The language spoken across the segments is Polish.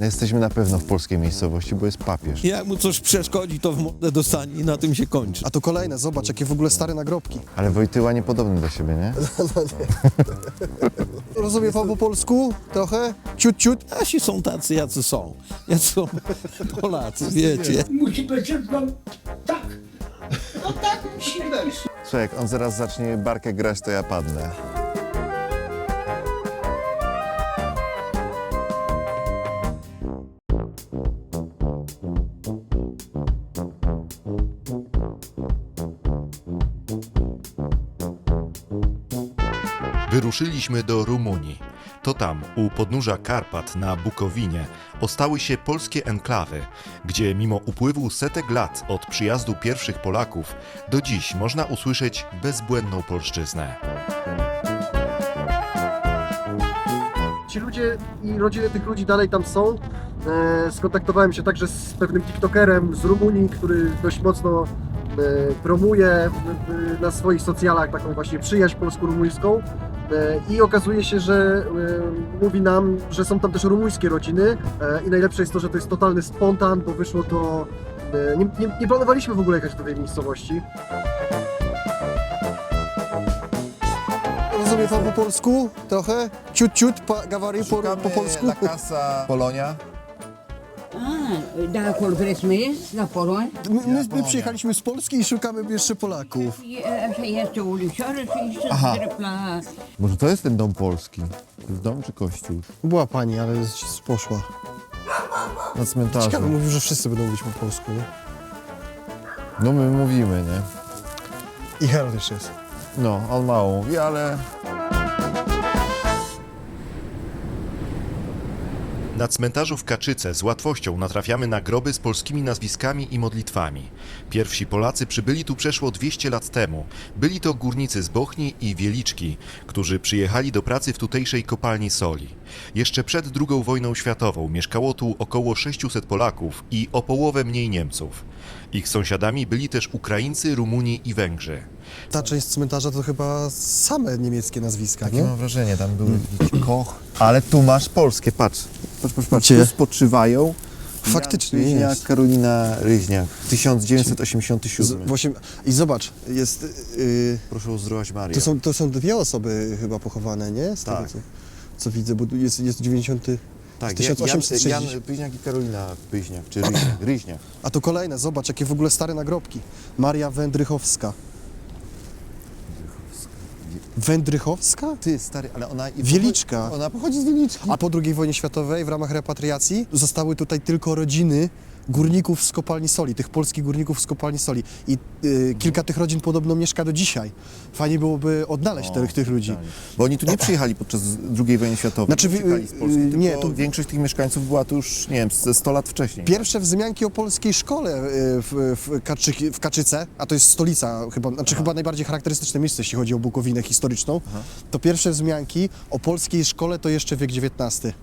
Jesteśmy na pewno w polskiej miejscowości, bo jest papież. Jak mu coś przeszkodzi, to w mordę dostanie i na tym się kończy. A to kolejne, zobacz, jakie w ogóle stare nagrobki. Ale Wojtyła niepodobny do siebie, nie? Rozumie pan po polsku? Trochę? Ciut, ciut? Nasi są tacy, jacy są. Jacy są Polacy, wiecie. musi być tak. No tak musi być. Słuchaj, jak on zaraz zacznie barkę grać, to ja padnę. Wyruszyliśmy do Rumunii. To tam, u podnóża Karpat na Bukowinie, ostały się polskie enklawy, gdzie mimo upływu setek lat od przyjazdu pierwszych Polaków, do dziś można usłyszeć bezbłędną polszczyznę. Ci ludzie i rodziny tych ludzi dalej tam są. E, skontaktowałem się także z pewnym TikTokerem z Rumunii, który dość mocno e, promuje na swoich socjalach taką właśnie przyjaźń polsko-rumuńską. E, I okazuje się, że e, mówi nam, że są tam też rumuńskie rodziny e, i najlepsze jest to, że to jest totalny spontan, bo wyszło to... Nie, nie, nie planowaliśmy w ogóle jechać do tej miejscowości. Rozumie pan po polsku? Trochę? Ciut, ciut, pa, gawary po, po polsku? La Casa Polonia. Vreți să mergeți, la Polonia? My, my, my przyjechaliśmy z Polski i szukamy jeszcze Polaków. E, Aha. Może to jest ten dom polski? To jest dom czy kościół? Była pani, ale poszła. Na cmentarzu. Ciekawe, mówił, że wszyscy będą mówić po polsku, nie? No my mówimy, nie? I Herod jeszcze jest. No, on mało mówi, ale Na cmentarzu w Kaczyce z łatwością natrafiamy na groby z polskimi nazwiskami i modlitwami. Pierwsi Polacy przybyli tu przeszło 200 lat temu. Byli to górnicy z Bochni i Wieliczki, którzy przyjechali do pracy w tutejszej kopalni soli. Jeszcze przed II wojną światową mieszkało tu około 600 Polaków i o połowę mniej Niemców. Ich sąsiadami byli też Ukraińcy, Rumuni i Węgrzy. Ta część cmentarza to chyba same niemieckie nazwiska, takie nie? mam wrażenie, tam były jakiś koch. Ale tu masz polskie, patrz. Patrz, patrz, patrz. Gdzie? Tu spoczywają Faktycznie Jan Ryźniak, jest. Karolina Ryźniak, Z, 1987. właśnie, I zobacz, jest... Yy, Proszę o zdrowaś Marię. to, są, to są dwie osoby chyba pochowane, nie? Z Tak. tego, co, co widzę, bo tu jest, jest 90... tak, z Jan, 1860. Jan Pyźniak i Karolina Pyźniak, czy Ryźniak. Ryźniak. A to kolejne, zobacz, jakie w ogóle stare nagrobki. Maria Wędrychowska. Wędrychowska? Ty, stary, ale ona... i Wieliczka. Pochodzi, ona pochodzi z Wieliczki. A po II wojnie światowej w ramach repatriacji zostały tutaj tylko rodziny górników z kopalni soli, tych polskich górników z kopalni soli. I y, kilka tych rodzin podobno mieszka do dzisiaj. Fajnie byłoby odnaleźć tych, tych ludzi. Bo oni tu nie przyjechali podczas II wojny światowej. Znaczy, nie przyjechali z Polski, y, tylko nie, tu- większość tych mieszkańców była tu już, nie wiem, ze 100 lat wcześniej. Pierwsze wzmianki o polskiej szkole y, w, w, Kaczy, w Kaczyce, a to jest stolica chyba, znaczy chyba najbardziej charakterystyczne miejsce, jeśli chodzi o Bukowinę historyczną, to pierwsze wzmianki o polskiej szkole to jeszcze wiek XIX.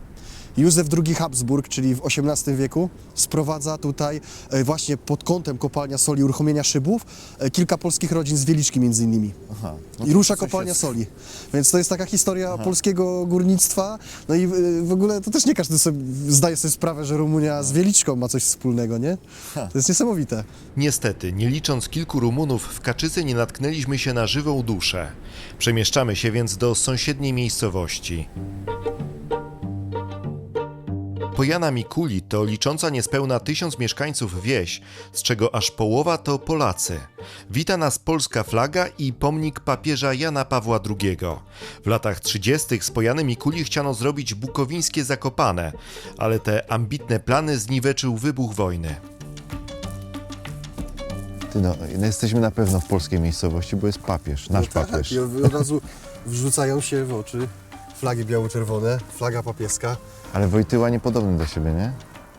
Józef II Habsburg, czyli w XVIII wieku, sprowadza tutaj e, właśnie pod kątem kopalnia soli uruchomienia szybów e, kilka polskich rodzin z Wieliczki między innymi. Aha. No I rusza kopalnia jest- soli. Więc to jest taka historia polskiego górnictwa. No i y, w ogóle to też nie każdy sobie zdaje sobie sprawę, że Rumunia z Wieliczką ma coś wspólnego, nie? To jest niesamowite. Niestety, nie licząc kilku Rumunów, w Kaczycy nie natknęliśmy się na żywą duszę. Przemieszczamy się więc do sąsiedniej miejscowości. Pojana Mikuli to licząca niespełna tysiąc mieszkańców wieś, z czego aż połowa to Polacy. Wita nas polska flaga i pomnik papieża Jana Pawła II. W latach 30. z Pojany Mikuli chciano zrobić bukowińskie Zakopane, ale te ambitne plany zniweczył wybuch wojny. Ty no, no, jesteśmy na pewno w polskiej miejscowości, bo jest papież, nasz papież. I od razu wrzucają się w oczy flagi biało-czerwone, flaga papieska. Ale Wojtyła niepodobny do siebie, nie?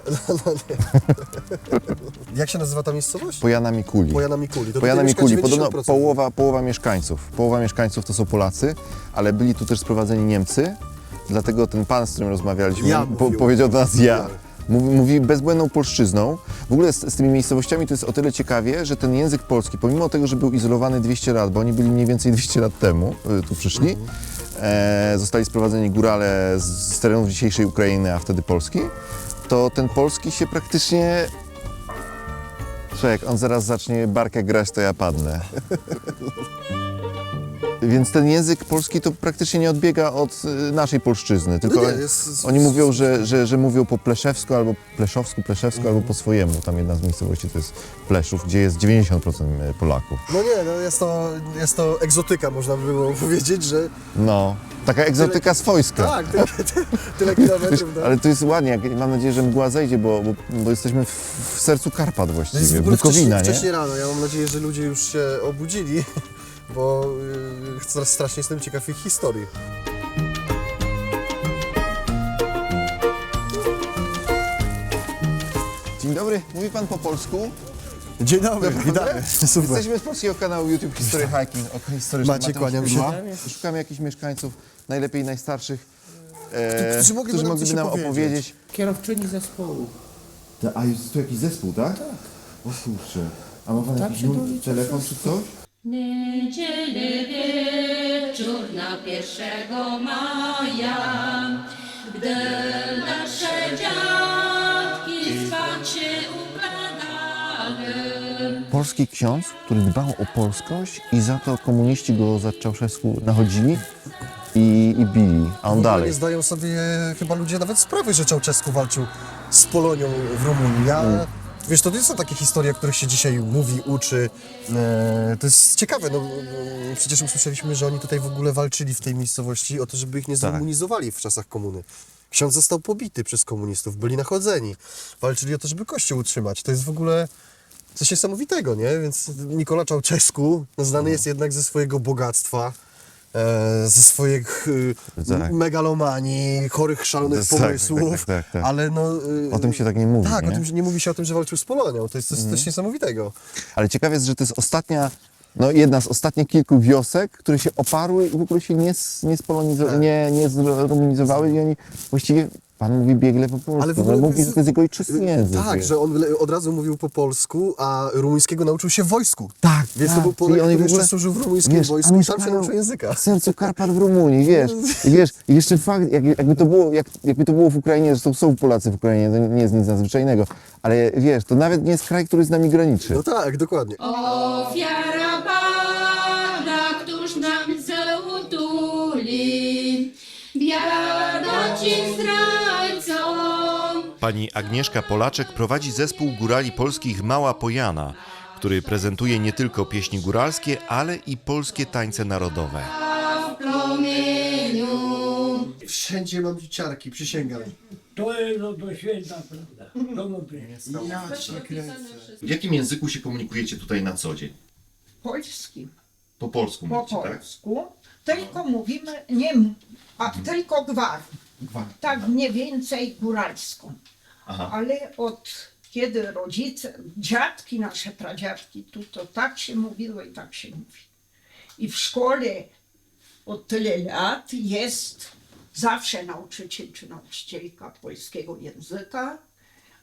Jak się nazywa ta miejscowość? Pojana Mikuli. Pojana Mikuli. To Pojana Mikuli, podobno 90%. połowa, połowa mieszkańców. Połowa mieszkańców to są Polacy, ale byli tu też sprowadzeni Niemcy, dlatego ten pan, z którym rozmawialiśmy, Ja po, powiedział do nas ja. Mówi, mówi bezbłędną polszczyzną. W ogóle z, z tymi miejscowościami to jest o tyle ciekawie, że ten język polski, pomimo tego, że był izolowany 200 lat, bo oni byli mniej więcej 200 lat temu, y, tu przyszli, e, zostali sprowadzeni górale z, z terenów dzisiejszej Ukrainy, a wtedy Polski, to ten polski się praktycznie... Słuchaj, jak on zaraz zacznie barkę grać, to ja padnę. Więc ten język polski to praktycznie nie odbiega od y, naszej polszczyzny, tylko No nie, jest- oni mówią, że, że, że mówią po pleszewsku albo pleszowsku, pleszewsku albo po swojemu. Tam jedna z miejscowości to jest Pleszów, gdzie jest 90% Polaków. No nie, no jest to, jest to egzotyka, można by było powiedzieć, że No, taka egzotyka swojska. tak, tyle, tyle, tyle kilometrów. No. Ale to jest ładnie, mam nadzieję, że mgła zejdzie, bo, bo, bo jesteśmy w, w sercu Karpat w właściwie, ogóle wcześniej, Bukowina, nie? wcześniej rano. Ja mam nadzieję, że ludzie już się obudzili, bo yy, coraz strasznie jestem ciekaw ich historii. Dzień dobry, mówi pan po polsku? Dzień dobry, witamy. Super. Jesteśmy z polskiego kanału YouTube History Hiking. Ok, historyczny Mateusz kłaniam się. Kudła. Szukamy jakichś mieszkańców, najlepiej najstarszych, e, Którzy mogliby którzy nam mogliby nam opowiedzieć. Kierowczyni zespołu. A jest tu jakiś zespół, tak? Tak. O kurczę. A ma pan jakiś się dowiedzieć, telefon czy coś? Niedzielę wieczór na pierwszego maja, gdy nasze dziadki spać się układały. Polski ksiądz, który dbał o polskość i za to komuniści go za Czałszewsku nachodzili i, i bili, a on dalej. Nie zdają sobie chyba ludzie nawet sprawy, że Czałczesku walczył z Polonią w Rumunii. Ja, Mm. Wiesz, to nie są takie historie, o których się dzisiaj mówi, uczy. E, to jest ciekawe, no e, przecież usłyszeliśmy, że oni tutaj w ogóle walczyli w tej miejscowości o to, żeby ich nie Tak. zrumunizowali w czasach komuny. Ksiądz został pobity przez komunistów, byli nachodzeni. Walczyli o to, żeby kościół utrzymać. To jest w ogóle coś niesamowitego, nie? Więc Nikola Czałczesku znany jest jednak ze swojego bogactwa, ze swoich e, Tak. megalomanii, chorych, szalonych Tak, tak, pomysłów, tak, tak, tak. ale no... e, O tym się tak nie mówi, Tak, nie? Mhm. o tym, nie mówi się o tym, że walczył z Polonią. To jest coś, coś niesamowitego. Ale ciekawe jest, że to jest ostatnia, no jedna z ostatnich kilku wiosek, które się oparły i w ogóle się nie, nie, spolonizo- Tak. nie, nie zrumunizowały i oni właściwie, pan mówi biegle po polsku, Ale w ale ogóle mówi, że to jest jego ojczysty język. Tak, że on od razu mówił po polsku, a rumuńskiego nauczył się w wojsku. Tak, Więc tak. to był Polak, I oni który jeszcze służył w rumuńskim wiesz, wojsku a i tam się nauczył języka. W sercu Karpat w Rumunii, wiesz. I wiesz, i jeszcze fakt, jak, jakby, to było, jak, jakby to było w Ukrainie, zresztą są Polacy w Ukrainie, to nie jest nic nadzwyczajnego, ale wiesz, to nawet nie jest kraj, który z nami graniczy. No tak, dokładnie. Ofiara Pana, któż nam zautuli, biada ci. Pani Agnieszka Polaczek prowadzi zespół górali polskich Mała Pojana, który prezentuje nie tylko pieśni góralskie, ale i polskie tańce narodowe. Wszędzie mam dzieciarki, przysięgam. To jest no, to święta prawda. To mówię. W jakim języku się komunikujecie tutaj na co dzień? polskim, Po polsku po mówicie, tak? polsku, tylko mówimy nie, m- a tylko gwar, Gwar. tak mniej więcej góralską. Aha. Ale od kiedy rodzice, dziadki nasze, pradziadki, tu to tak się mówiło i tak się mówi. I w szkole od tyle lat jest zawsze nauczyciel czy nauczycielka polskiego języka.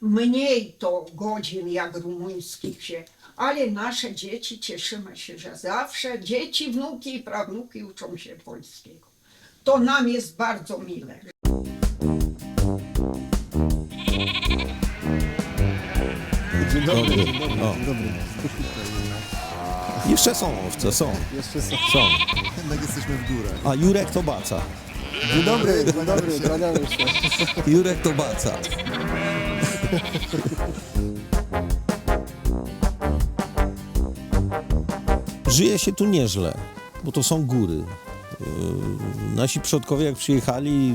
Mniej to godzin jak rumuńskich się, ale nasze dzieci cieszymy się, że zawsze dzieci, wnuki i prawnuki uczą się polskiego. To nam jest bardzo mile. Dobry. O. Jeszcze są owce, są. Jeszcze są. Są. Jednak jesteśmy w górę. A Jurek to baca. Dzień dobry, dzień dobry, kłaniamy się. Jurek to baca. Żyje się tu nieźle, bo to są góry. Yy, Nasi przodkowie, jak przyjechali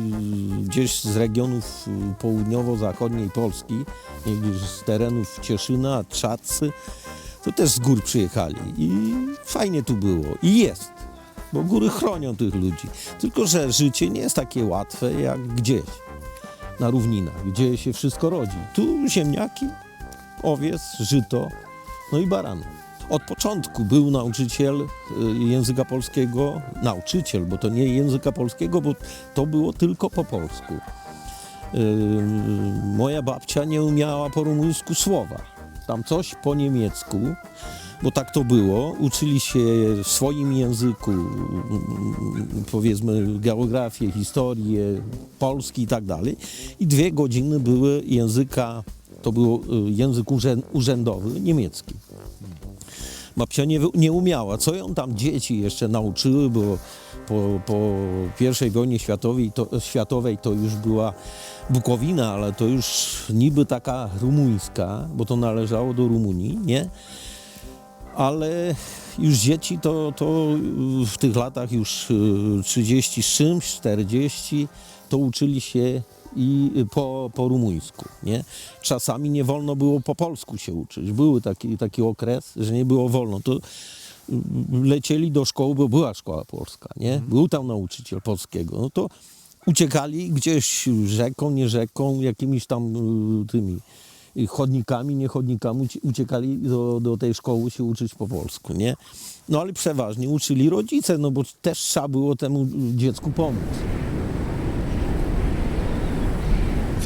gdzieś z regionów południowo-zachodniej Polski, z terenów Cieszyna, Trzacy, to też z gór przyjechali i fajnie tu było i jest, bo góry chronią tych ludzi. Tylko, że życie nie jest takie łatwe jak gdzieś na równinach, gdzie się wszystko rodzi. Tu ziemniaki, owiec, żyto, no i barany. Od początku był nauczyciel y, języka polskiego, nauczyciel, bo to nie języka polskiego, bo to było tylko po polsku. Y, Moja babcia nie umiała po rumuńsku słowa. Tam coś po niemiecku. bo tak to było. Uczyli się w swoim języku, mm, powiedzmy, geografię, historię, polski i tak dalej. I dwie godziny były języka, to był y, język urzę- urzędowy, niemiecki. Babcia nie, nie umiała. Co ją tam dzieci jeszcze nauczyły, bo po, po I wojnie światowej to, światowej to już była Bukowina, ale to już niby taka rumuńska, bo to należało do Rumunii, nie? Ale już dzieci to, to w tych latach już y, 30 z czymś, 40, to uczyli się i po, po rumuńsku, nie? Czasami nie wolno było po polsku się uczyć. Był taki, taki okres, że nie było wolno. To y, lecieli do szkoły, bo była szkoła polska, nie? Był tam nauczyciel polskiego. No to uciekali gdzieś rzeką, nie rzeką, jakimiś tam y, tymi y, chodnikami, nie chodnikami, ucie- uciekali do, do tej szkoły się uczyć po polsku, nie? No ale przeważnie uczyli rodzice, no bo też trzeba było temu dziecku pomóc.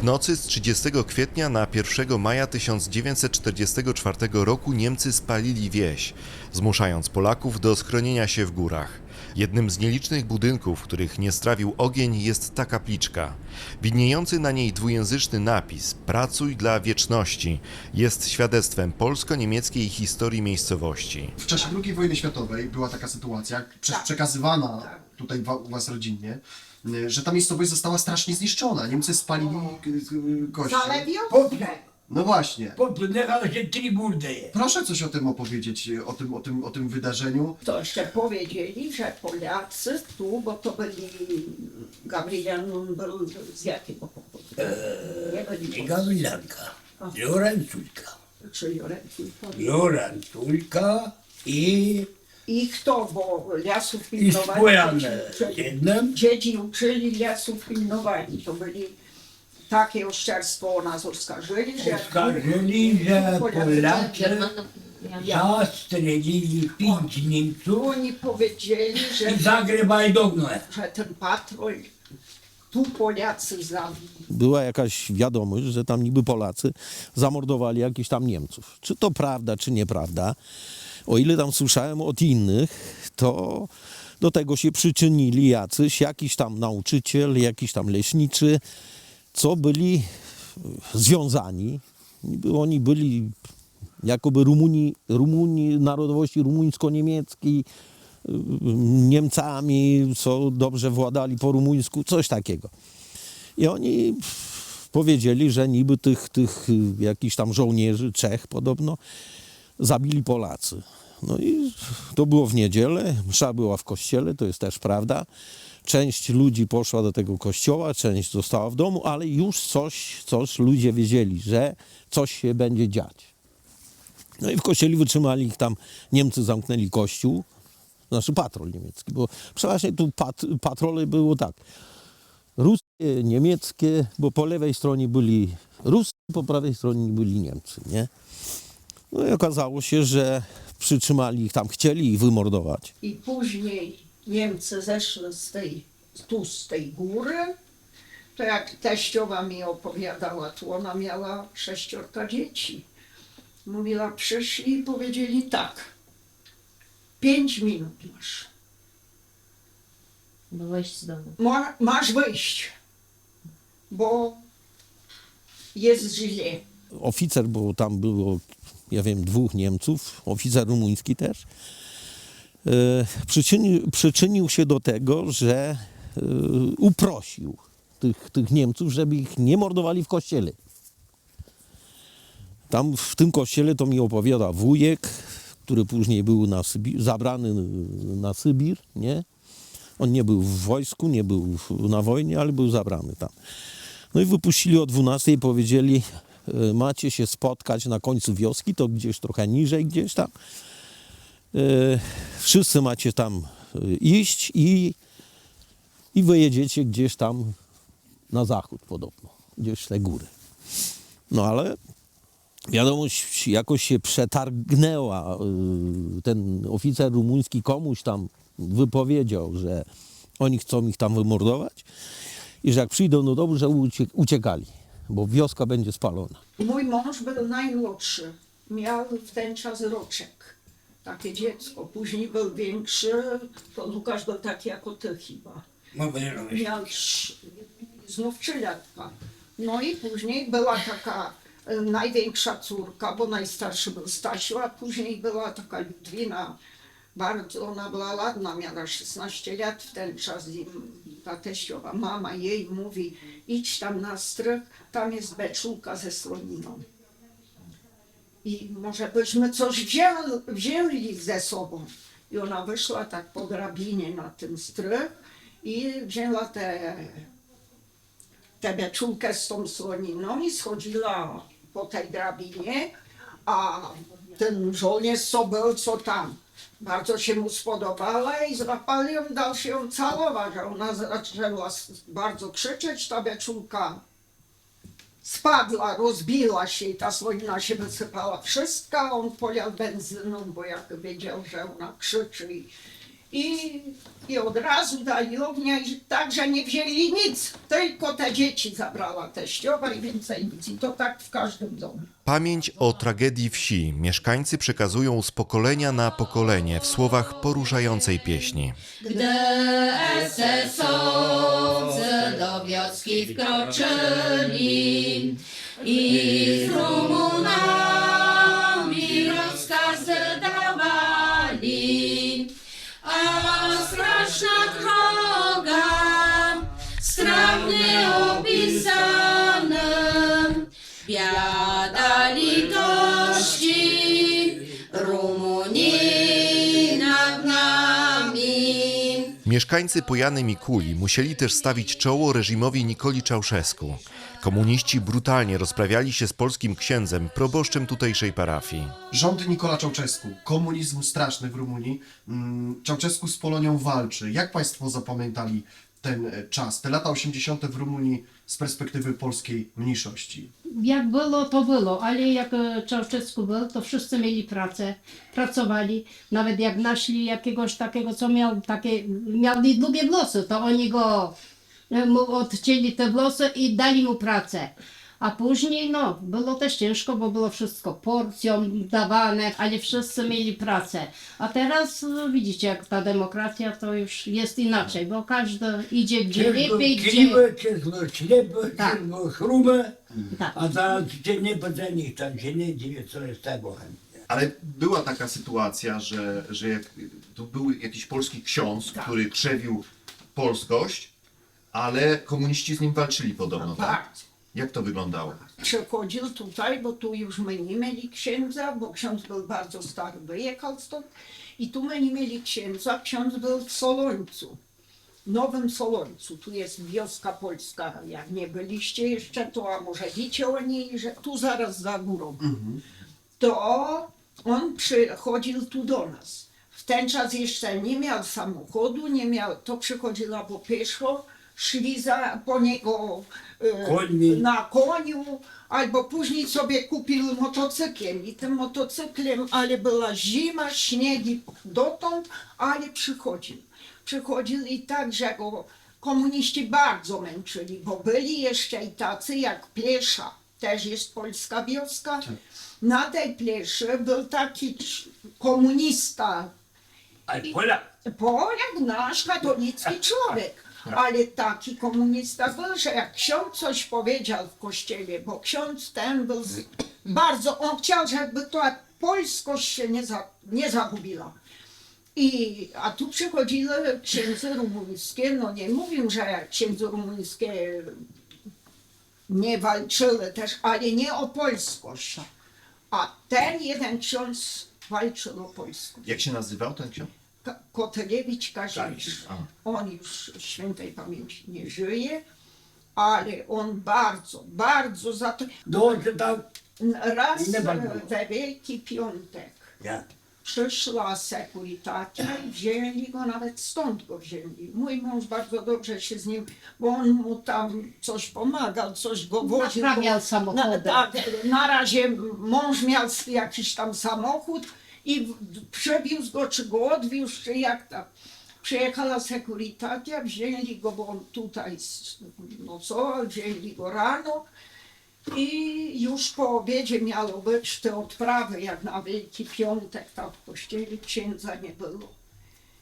W nocy z 30 kwietnia na 1 maja 1944 roku Niemcy spalili wieś, zmuszając Polaków do schronienia się w górach. Jednym z nielicznych budynków, których nie strawił ogień, jest ta kapliczka. Widniejący na niej dwujęzyczny napis Pracuj dla wieczności jest świadectwem polsko-niemieckiej historii miejscowości. W czasie II wojny światowej była taka sytuacja, Tak. przekazywana Tak. tutaj u Was rodzinnie, że ta miejscowość została strasznie zniszczona. Niemcy spalili kościół. Zalewią? Podle, No właśnie. się. Proszę coś o tym opowiedzieć, o tym, o tym, o tym wydarzeniu. To jeszcze powiedzieli, że Polacy tu, bo to byli Gabriel był z jakiego powodu? Nie byli I Gawilanka, Lorenculka, czyli Renfrew. Lorenculka i, I kto, bo lasów i pilnowali, dzieci uczyli, jednym. dzieci uczyli, lasów pilnowali. To byli takie oszczerstwo o nas oskarżyli, że jak Oskarżyli, że Polacy zastrzelili pięć Niemców oni powiedzieli, że, i zagrywali do gnę. że ten patrol tu Polacy zabili. była jakaś wiadomość, że tam niby Polacy zamordowali jakichś tam Niemców. Czy to prawda, czy nieprawda? O ile tam słyszałem od innych, to do tego się przyczynili jacyś, jakiś tam nauczyciel, jakiś tam leśniczy, co byli związani. Niby Oni byli jakoby Rumuni, narodowości rumuńsko-niemieckiej, Niemcami, co dobrze władali po rumuńsku, coś takiego. I oni powiedzieli, że niby tych, tych jakichś tam żołnierzy, Czech podobno, zabili Polacy. No i to było w niedzielę, msza była w kościele, to jest też prawda. Część ludzi poszła do tego kościoła, część została w domu, ale już coś, coś ludzie wiedzieli, że coś się będzie dziać. No i w kościele wytrzymali ich tam, Niemcy zamknęli kościół, znaczy patrol niemiecki, bo przeważnie tu pat, patrole było tak, ruskie, niemieckie, bo po lewej stronie byli Ruscy, po prawej stronie byli Niemcy, nie? No i okazało się, że przytrzymali ich tam, chcieli ich wymordować. I później Niemcy zeszły z tej, tu z tej góry, to jak teściowa mi opowiadała, tu ona miała sześciorka dzieci. Mówiła, przyszli i powiedzieli tak, pięć minut masz, By wyjść z domu. Ma, masz wyjść, bo jest źle. Oficer, bo tam było, ja wiem, dwóch Niemców, oficer rumuński też, e, przyczynił, przyczynił się do tego, że e, uprosił tych, tych Niemców, żeby ich nie mordowali w kościele. Tam w tym kościele to mi opowiada wujek, który później był na Sybi- zabrany na Sybir, nie? On nie był w wojsku, nie był na wojnie, ale był zabrany tam. No i wypuścili o 12 i powiedzieli, e, macie się spotkać na końcu wioski, to gdzieś trochę niżej, gdzieś tam. E, Wszyscy macie tam e, iść i, i wyjedziecie gdzieś tam na zachód podobno, gdzieś te góry. No ale wiadomość jakoś się przetargnęła. y, Ten oficer rumuński komuś tam wypowiedział, że oni chcą ich tam wymordować i że jak przyjdą do domu, że ucie- uciekali, bo wioska będzie spalona. Mój mąż był najmłodszy, miał w ten czas roczek. takie dziecko. Później był większy, to Łukasz był taki jako ty chyba. Miał sz- znów trzylatka. No i później była taka największa córka, bo najstarszy był Stasiu, a później była taka Ludwina. Bardzo ona była ładna, miała 16 lat w ten czas i ta teściowa mama jej mówi idź tam na strych, tam jest beczułka ze sloniną. I może byśmy coś wzięli, wzięli ze sobą. I ona wyszła tak po drabinie na ten strych i wzięła tę tę beczułkę z tą sloniną i schodziła po tej drabinie, a ten żołnierz co był, co tam. Bardzo się mu spodobała i złapali ją, dał się ją całować, a ona zaczęła bardzo krzyczeć, ta beczułka spadła, rozbiła się i ta słonina się wysypała wszystka, on polał benzyną, bo jak wiedział, że ona krzyczy i, i, od razu dali ognia i także nie wzięli nic, tylko te dzieci zabrała teściowa i więcej nic i to tak w każdym domu. Pamięć o tragedii wsi mieszkańcy przekazują z pokolenia na pokolenie w słowach poruszającej pieśni. Gdy SS-owcy do wioski wkroczyli i z Rumunami Mieszkańcy Pojany Mikuli musieli też stawić czoło reżimowi Nikoli Czałszesku. Komuniści brutalnie rozprawiali się z polskim księdzem, proboszczem tutejszej parafii. Rządy Nikola Czałczesku, komunizm straszny w Rumunii. Mm, Czałczesku z Polonią walczy. Jak Państwo zapamiętali ten e, czas, te lata 80. w Rumunii z perspektywy polskiej mniejszości? Jak było, to było, ale jak e, Czałczewsku był, to wszyscy mieli pracę, pracowali. Nawet jak naszli jakiegoś takiego, co miał takie, miał długie włosy, to oni go e, mu odcięli te włosy i dali mu pracę. A później, no, było też ciężko, bo było wszystko porcją dawane, ale wszyscy mieli pracę. A teraz e, widzicie, jak ta demokracja to już jest inaczej, bo każdy idzie gdzie lepiej, gdzie... Kriwe, ciesło ślepe, Tak. Tak. a teraz cię nie będzie nikt tam się nie dzieje, co jest tego. Ale była taka sytuacja, że, że jak, tu był jakiś polski ksiądz, który krzewił polskość, ale komuniści z nim walczyli podobno, tak? Tak. Jak to wyglądało? przychodził tutaj, bo tu już my nie mieli księdza, bo ksiądz był bardzo stary, wyjechał stąd i tu my nie mieli księdza, ksiądz był w Solońcu, Nowym Solońcu, tu jest wioska polska, jak nie byliście jeszcze, to a może wiecie o niej, że tu zaraz za górą, to on przychodził tu do nas. W ten czas jeszcze nie miał samochodu, nie miał, to przychodziła po pieszo, szli za, po niego e, na koniu, albo później sobie kupił motocyklem. I tym motocyklem, ale była zima, śniegi dotąd, ale przychodził. Przychodził i tak, że go komuniści bardzo męczyli, bo byli jeszcze i tacy jak Plesza, też jest polska wioska. Na tej Pleszy był taki komunista, Ale Polak, Polak nasz katolicki człowiek. Ale taki komunista był, że jak ksiądz coś powiedział w kościele, bo ksiądz ten był z, bardzo, on chciał, żeby ta polskość się nie, za, nie zagubiła. I, a tu przychodziły księdze rumuńskie, no nie mówię, że księdze rumuńskie nie walczyły też, ale nie o polskość. A ten jeden ksiądz walczył o polskość. Jak się nazywał ten ksiądz? Ka- a. On już świętej pamięci nie żyje, ale on bardzo, bardzo za to. dołączy tam, Raz Nie bardzo. we Wielki Piątek ja. przyszła sekuritacja i wzięli go, nawet stąd go wzięli. Mój mąż bardzo dobrze się z nim, bo on mu tam coś pomagał, coś go woził. Naprawiał bo- samochody. Na, tak, na razie mąż miał jakiś tam samochód i przewiózł go, czy go odwiózł, czy jak tam. Przyjechała sekuritacja, wzięli go, bo on tutaj s- nocował, wzięli go rano I już po obiedzie miało być te odprawy, jak na Wielki Piątek, tam w kościele księdza nie było.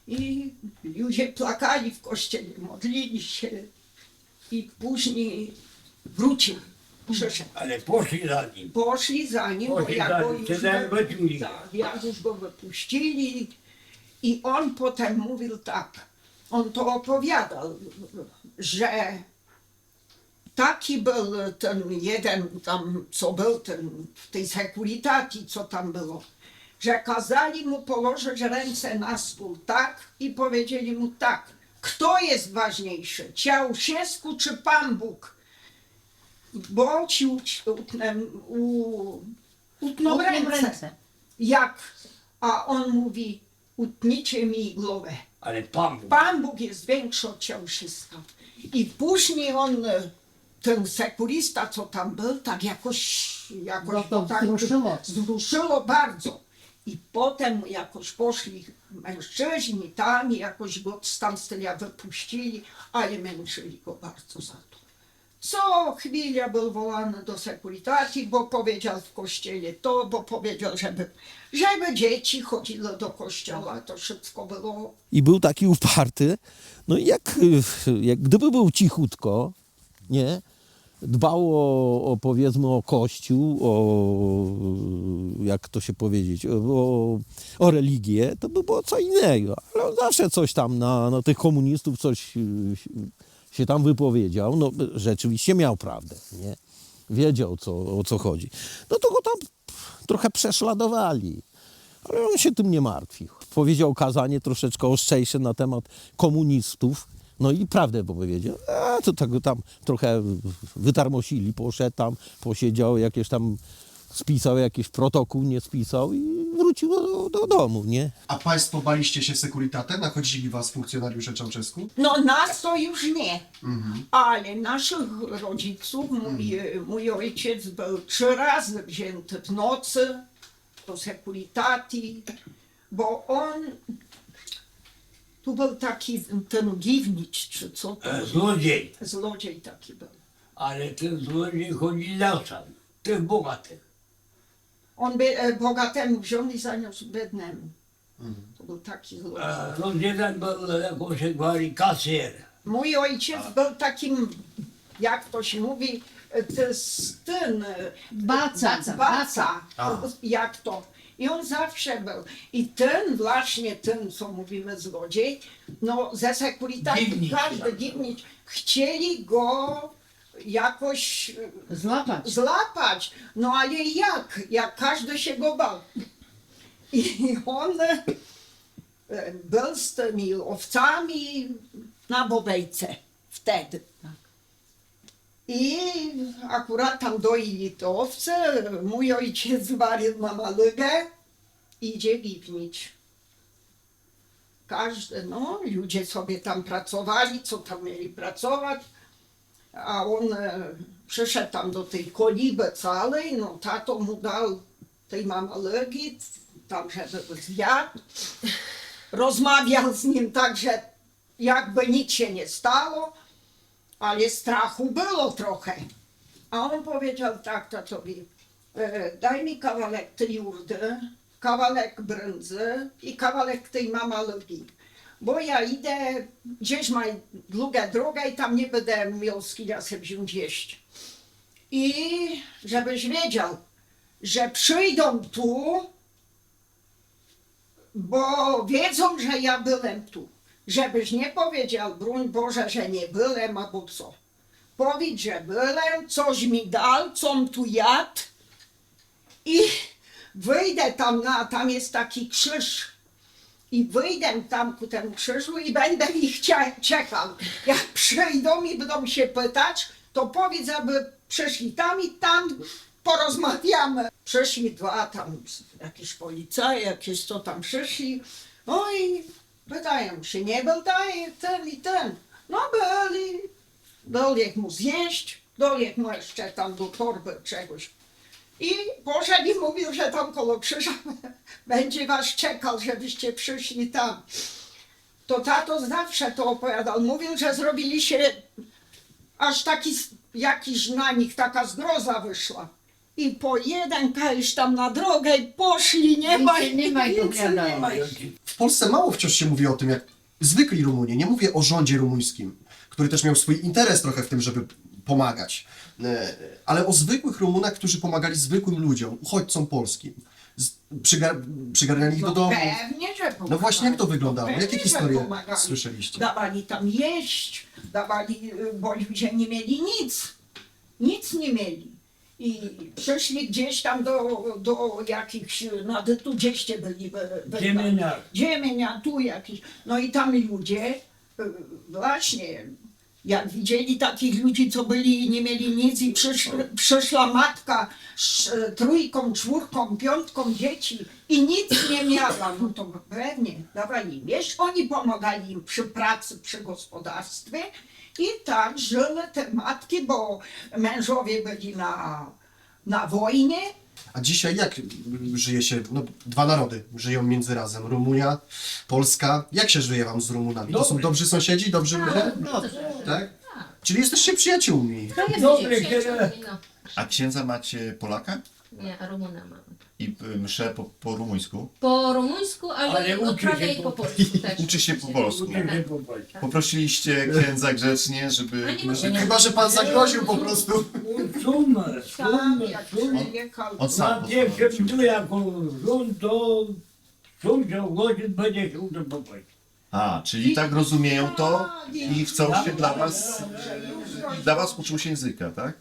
I ludzie plakali w kościele, modlili się. I później wrócił, przyszedł. Ale poszli za nim. Poszli za nim, bo Poszli jak za go nim, już, wtedy wy- wyciągli. tak, jak już go wypuścili i on potem mówił tak, on to opowiadał, że taki był ten jeden tam, co był ten, w tej sekuritacji, co tam było, że kazali mu położyć ręce na stół, tak, i powiedzieli mu tak, kto jest ważniejszy, Ciałszewsku czy Pan Bóg? Bo ci ut- utnę, u, utną ręce. Jak? A on mówi, utnijcie mi głowę. Ale Pan Bóg. Pan Bóg jest większy od Ciałszyska. I później on, e, ten sekurista, co tam był, tak jakoś, jakoś to tak wzruszyło. wzruszyło bardzo. I potem jakoś poszli mężczyźni tam i jakoś go tam z tyla wypuścili, ale męczyli go bardzo za to. Co chwilę był wołany do sekuritacji, bo powiedział w kościele to, bo powiedział, żeby, żeby dzieci chodziły do kościoła, to wszystko było I był taki uparty, no i jak, jak gdyby był cichutko, nie? Dbał o, o powiedzmy o kościół, o jak to się powiedzieć, o, o religię, to by było co innego. Ale on zawsze coś tam na, na tych komunistów coś się tam wypowiedział. No rzeczywiście miał prawdę, nie? Wiedział co, o co chodzi. No to go tam trochę prześladowali. Ale on się tym nie martwił. Powiedział kazanie troszeczkę ostrzejsze na temat komunistów. No i prawdę powiedział. A to tak go tam trochę wytarmosili. Poszedł tam, posiedział, jakieś tam spisał jakiś protokół, nie spisał i wrócił do, do domu, nie? A państwo baliście się sekuritatem? Nachodzili was funkcjonariusze Czałczesku? No nas to już nie, ale naszych rodziców, mój, mój ojciec był trzy razy wzięty w nocy do sekuritacji, bo on, tu był taki ten giwnicz, czy co to, E, Złodziej. złodziej taki był. Ale ten złodziej chodzi za Tych bogatych. On by e, bogatemu wziął i zaniósł biednemu. To był taki złodziej. E, No jeden był, jak on się gwari, kasjer. Mój ojciec był takim, jak to się mówi, e, e, Baca, Baca, jak to. I on zawsze był. I ten właśnie, ten, co mówimy złodziej, no ze Dziwnicz, każdy dziwnicz, chcieli go jakoś Złapać. złapać. No ale jak? Jak każdy się go bał. I on e, był z tymi owcami na Bodejce wtedy. I akurat tam doili te owce, mój ojciec zwarił mamalygę, idzie giwnić. Każdy, no, ludzie sobie tam pracowali, co tam mieli pracować, a on e, przyszedł tam do tej koliby całej, no tato mu dał tej mamalygi, tam żeby zjadł. Rozmawiał z nim tak, że jakby nic się nie stało, ale strachu było trochę. A on powiedział tak tatowi, e, daj mi kawałek tej urdy, kawałek brędzy i kawałek tej mamalygi. Bo ja idę, gdzieś ma długa droga i tam nie będę miał z sobie wziąć jeść. I żebyś wiedział, że przyjdą tu, bo wiedzą, że ja byłem tu. Żebyś nie powiedział, broń Boże, że nie byłem, albo co. Powiedz, że byłem, coś mi dał, com tu jadł i wyjdę tam, na, tam jest taki krzyż i wyjdę tam ku temu krzyżu i będę ich czekał. Jak przyjdą i będą się pytać, to powiedz, aby przyszli tam i tam porozmawiamy. Przyszli dwa tam jakieś policaje, jakieś co tam przyszli. No i pytają się, nie był taj, ten i ten. No byli. Jak mu zjeść, jak mu jeszcze tam do torby czegoś. I poszedł i mówił, że tam koło krzyża będzie was czekał, żebyście przyszli tam. To tato zawsze to opowiadał. Mówił, że zrobili się Aż taki, jakiś na nich taka zgroza wyszła. I po jeden kajś tam na drogę i poszli, nie ma nie ma, opowiadają. nie ma. W Polsce mało wciąż się mówi o tym, jak zwykli Rumuni, nie mówię o rządzie rumuńskim, który też miał swój interes trochę w tym, żeby pomagać, E, ale o zwykłych Rumunach, którzy pomagali zwykłym ludziom, uchodźcom polskim. Z- Przygar przygarniali ich do No domu. pewnie, że pomagali. No właśnie, jak to wyglądało? Pewnie, Jakie historie pomagali. słyszeliście? Dawali tam jeść, dawali, y, bo ludzie nie mieli nic. Nic nie mieli. I przyszli gdzieś tam do, do jakichś, no tu gdzieście byli. by- by- Ziemieniak. Ziemienia, tu jakiś. No i tam ludzie, y, właśnie, jak widzieli takich ludzi, co byli i nie mieli nic i przyszł, przyszła matka z e, trójką, czwórką, piątką dzieci i nic nie miała, no to pewnie dawali im. Oni pomagali im przy pracy, przy gospodarstwie i tak żyły te matki, bo mężowie byli na, na wojnie, A dzisiaj jak żyje się, no dwa narody żyją między razem, Rumunia, Polska. Jak się żyje wam z Rumunami? To są dobrzy sąsiedzi, dobrzy ludzie? Tak? Czyli jesteście przyjaciółmi. Dobry, kiedy... A księdza macie Polaka? Nie, Rumuna mam. I y, mszę po, po rumuńsku? Po rumuńsku, ale, Ale uczy odprawia się i po- po polsku też. Uczy się po polsku. Polsku. Poprosiliście księdza grzecznie, żeby... Nie musi- Chyba, że pan zagroził po prostu. Sumę, tam sumę, jak przyjechał. On sam Na pozwolił. pierwszym jako rząd, to sąsiad godzin będzie się uczył po polsku. A, czyli tak rozumieją to i chcą się dla was... Dla was uczył się języka, tak?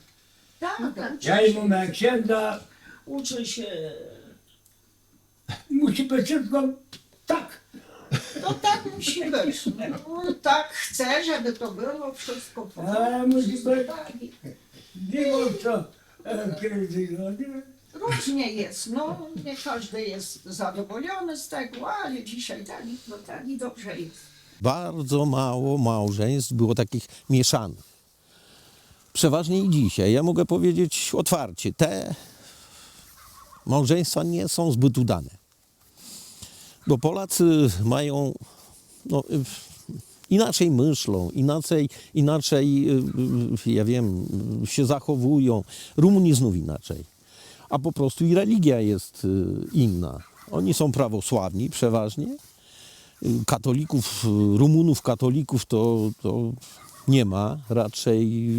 Tak, uczy Ja im się, mówię, księdza, uczy się musi być wszystko tak. No tak musi być. No, tak chcę, żeby to było wszystko po musi być tak. nie wiem co. e, kiedy, no, nie? Różnie jest, no nie każdy jest zadowolony z tego, ale dzisiaj tak, no tak i dobrze jest. Bardzo mało małżeństw było takich mieszanych. Przeważnie i dzisiaj. Ja mogę powiedzieć otwarcie, te małżeństwa nie są zbyt udane. Bo Polacy mają, no, y, inaczej myślą, inaczej, inaczej, y, y, ja wiem, się zachowują. Rumuni znów inaczej. A po prostu i religia jest inna. Oni są prawosławni przeważnie, katolików, Rumunów katolików to, to nie ma. Raczej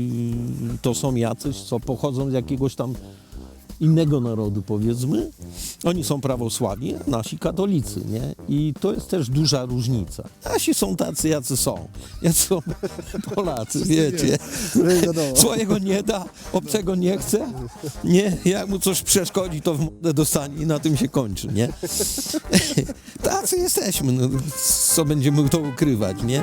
to są jacyś, co pochodzą z jakiegoś tam innego narodu, powiedzmy. Oni są prawosławni, a nasi katolicy, nie? I to jest też duża różnica. Nasi są tacy, jacy są. Jacy są Polacy, wiecie. Swojego nie da, obcego nie chce. Nie, jak mu coś przeszkodzi, to w mordę dostanie i na tym się kończy, nie? Tacy jesteśmy, no, co będziemy to ukrywać, nie?